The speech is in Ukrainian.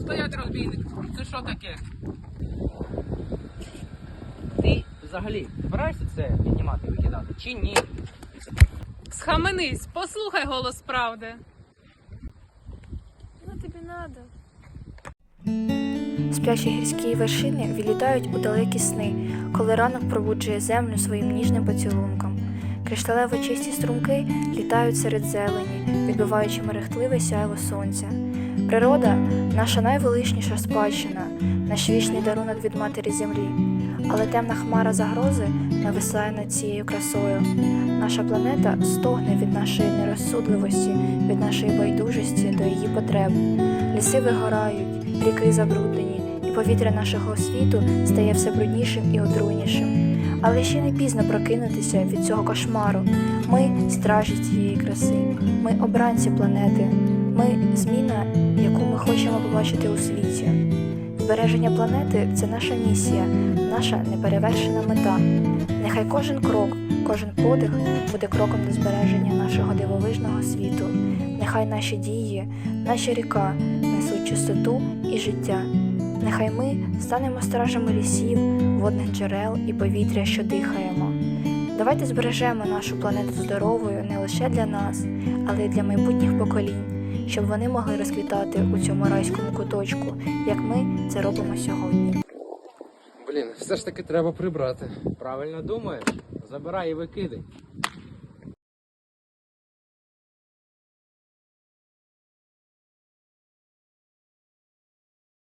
стоять розбійник. Це що таке? Ти взагалі збираєшся це піднімати, викидати чи ні? Схаменись, послухай голос правди. Ну тобі надо. Сплячі гірські вершини відлітають у далекі сни, коли ранок пробуджує землю своїм ніжним поцілунком. Кришталево чисті струмки літають серед зелені, відбиваючи мерехтливе сяйво сонця. Природа наша найвеличніша спадщина, наш вічний дарунок від матері землі. Але темна хмара загрози нависає над цією красою. Наша планета стогне від нашої нерозсудливості, від нашої байдужості до її потреб. Ліси вигорають, ріки забруднені, і повітря нашого світу стає все бруднішим і отруйнішим. Але ще не пізно прокинутися від цього кошмару. Ми стражі цієї краси, ми обранці планети, ми зміна, яку ми хочемо побачити у світі. Збереження планети це наша місія, наша неперевершена мета. Нехай кожен крок, кожен подих буде кроком до збереження нашого дивовижного світу. Нехай наші дії, наші ріка несуть чистоту і життя. Нехай ми станемо стражами лісів, водних джерел і повітря, що дихаємо. Давайте збережемо нашу планету здоровою не лише для нас, але й для майбутніх поколінь, щоб вони могли розквітати у цьому райському куточку, як ми це робимо сьогодні. Блін, все ж таки треба прибрати. Правильно думаєш? Забирай і викидай.